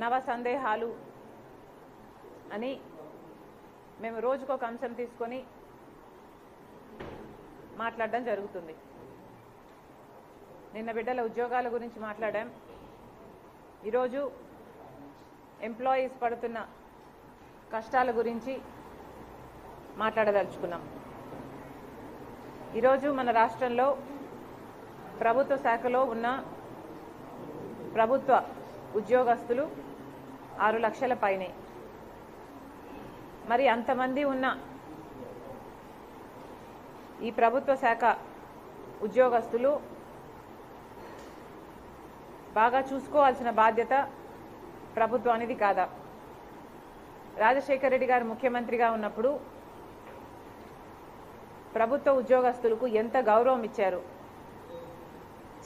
నవ సందేహాలు అని మేము రోజుకొక అంశం తీసుకొని మాట్లాడడం జరుగుతుంది. నిన్న బిడ్డల ఉద్యోగాల గురించి మాట్లాడాం. ఈరోజు ఎంప్లాయీస్ పడుతున్న కష్టాల గురించి మాట్లాడదలుచుకున్నాం. ఈరోజు మన రాష్ట్రంలో ప్రభుత్వ శాఖలో ఉన్న ప్రభుత్వ ఉద్యోగస్తులు ఆరు లక్షల పైనే. మరి అంతమంది ఉన్న ఈ ప్రభుత్వ శాఖ ఉద్యోగస్తులు బాగా చూసుకోవాల్సిన బాధ్యత ప్రభుత్వానిది కాదా? రాజశేఖర రెడ్డి గారు ముఖ్యమంత్రిగా ఉన్నప్పుడు ప్రభుత్వ ఉద్యోగస్తులకు ఎంత గౌరవం ఇచ్చారు?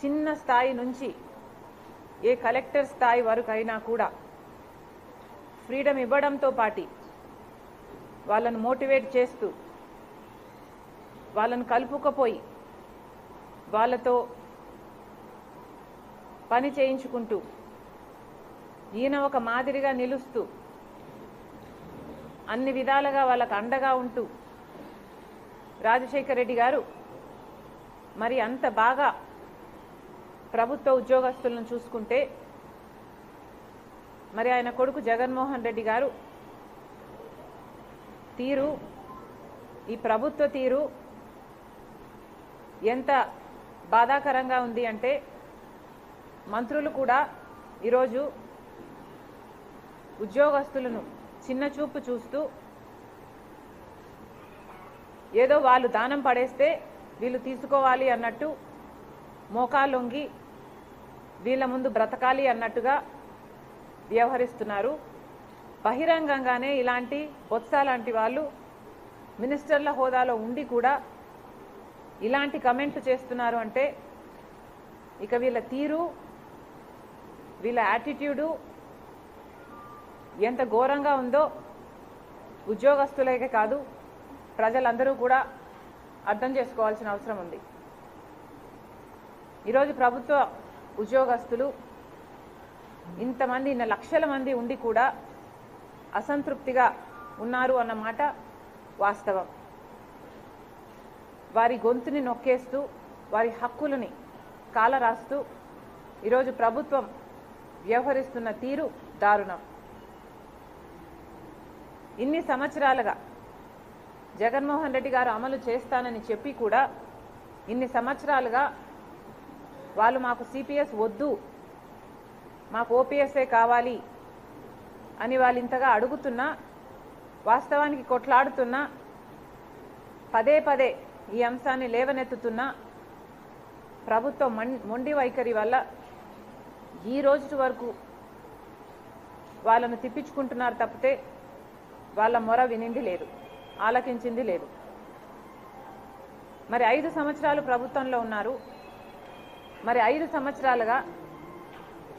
చిన్న స్థాయి నుంచి ఏ కలెక్టర్ స్థాయి వరకు అయినా కూడా ఫ్రీడమ్ ఇవ్వడంతో పాటి వాళ్ళను మోటివేట్ చేస్తూ వాళ్ళను కలుపుకపోయి వాళ్ళతో పని చేయించుకుంటూ ఈయన ఒక మాదిరిగా నిలుస్తూ అన్ని విధాలుగా వాళ్ళకు అండగా ఉంటూ రాజశేఖర రెడ్డి గారు మరి అంత బాగా ప్రభుత్వ ఉద్యోగస్తులను చూసుకుంటే మరి ఆయన కొడుకు జగన్మోహన్ రెడ్డి గారు తీరు ఈ ప్రభుత్వ తీరు ఎంత బాధాకరంగా ఉంది అంటే మంత్రులు కూడా ఈరోజు ఉద్యోగస్తులను చిన్న చూపు చూస్తూ ఏదో వాళ్ళు దానం పడేస్తే వీళ్ళు తీసుకోవాలి అన్నట్టు మోకాలొంగి వీళ్ళ ముందు బ్రతకాలి అన్నట్టుగా వ్యవహరిస్తున్నారు. బహిరంగంగానే ఇలాంటి బొత్స లాంటి వాళ్ళు మినిస్టర్ల హోదాలో ఉండి కూడా ఇలాంటి కమెంట్లు చేస్తున్నారు అంటే ఇక వీళ్ళ తీరు వీళ్ళ యాటిట్యూడు ఎంత ఘోరంగా ఉందో ఉద్యోగస్తులకే కాదు ప్రజలందరూ కూడా అర్థం చేసుకోవాల్సిన అవసరం ఉంది. ఈరోజు ప్రభుత్వ ఉద్యోగస్తులు ఇంతమంది ఇన్న లక్షల మంది ఉండి కూడా అసంతృప్తిగా ఉన్నారు అన్నమాట వాస్తవం. వారి గొంతుని నొక్కేస్తూ వారి హక్కులని కాలరాస్తూ ఈరోజు ప్రభుత్వం వ్యవహరిస్తున్న తీరు దారుణం. ఇన్ని సంవత్సరాలుగా జగన్మోహన్ రెడ్డి గారు అమలు చేస్తానని చెప్పి కూడా ఇన్ని సంవత్సరాలుగా వాళ్ళు మాకు సిపిఎస్ వద్దు మాకు ఓపీఎస్ఏ కావాలి అని వాళ్ళు ఇంతగా అడుగుతున్నా వాస్తవానికి కొట్లాడుతున్నా పదే పదే ఈ అంశాన్ని లేవనెత్తుతున్నా ప్రభుత్వం మం- మొండి వైఖరి వల్ల ఈ రోజు వరకు వాళ్ళను తిప్పించుకుంటున్నారు తప్పితే వాళ్ళ మొర వినింది లేదు ఆలకించింది లేదు. మరి ఐదు సంవత్సరాలు ప్రభుత్వంలో ఉన్నారు. మరి ఐదు సంవత్సరాలుగా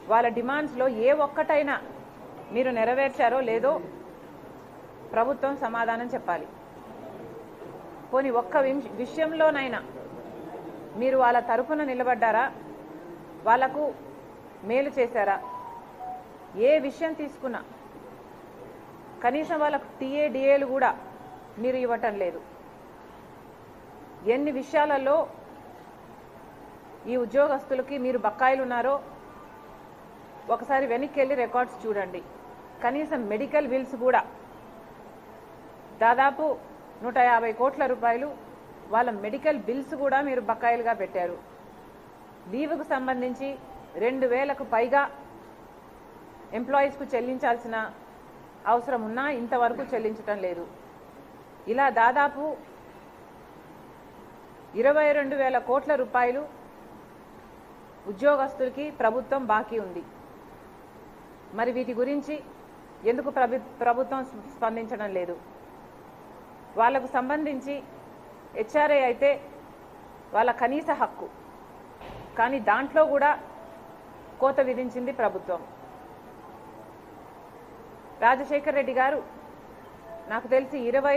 వాళ్ళ డిమాండ్స్లో ఏ ఒక్కటైనా మీరు నెరవేర్చారో లేదో ప్రభుత్వం సమాధానం చెప్పాలి. పోనీ ఒక్క విం- విషయంలోనైనా మీరు వాళ్ళ తరపున నిలబడ్డారా? వాళ్ళకు మేలు చేశారా? ఏ విషయం తీసుకున్నా కనీసం వాళ్ళకు టీఏడిఏలు కూడా మీరు ఇవ్వటం లేదు. ఎన్ని విషయాలలో ఈ ఉద్యోగస్తులకి మీరు బకాయిలు ఉన్నారో ఒకసారి వెనక్కి వెళ్ళి రికార్డ్స్ చూడండి. కనీసం మెడికల్ బిల్స్ కూడా. దాదాపు నూట యాభై కోట్ల రూపాయలు వాళ్ళ మెడికల్ బిల్స్ కూడా మీరు బకాయిలుగా పెట్టారు. లీవ్కు సంబంధించి రెండు వేలకు పైగా ఎంప్లాయీస్కు చెల్లించాల్సిన అవసరం ఉన్నా ఇంతవరకు చెల్లించటం లేదు. ఇలా దాదాపు ఇరవై రెండు వేల కోట్ల రూపాయలు ఉద్యోగస్తులకి ప్రభుత్వం బాకీ ఉంది. మరి వీటి గురించి ఎందుకు ప్రభుత్వం స్పందించడం లేదు? వాళ్ళకు సంబంధించి హెచ్ఆర్ఏ అయితే వాళ్ళ కనీస హక్కు. కానీ దాంట్లో కూడా కోత విధించింది ప్రభుత్వం. రాజశేఖర్ రెడ్డి గారు నాకు తెలిసి ఇరవై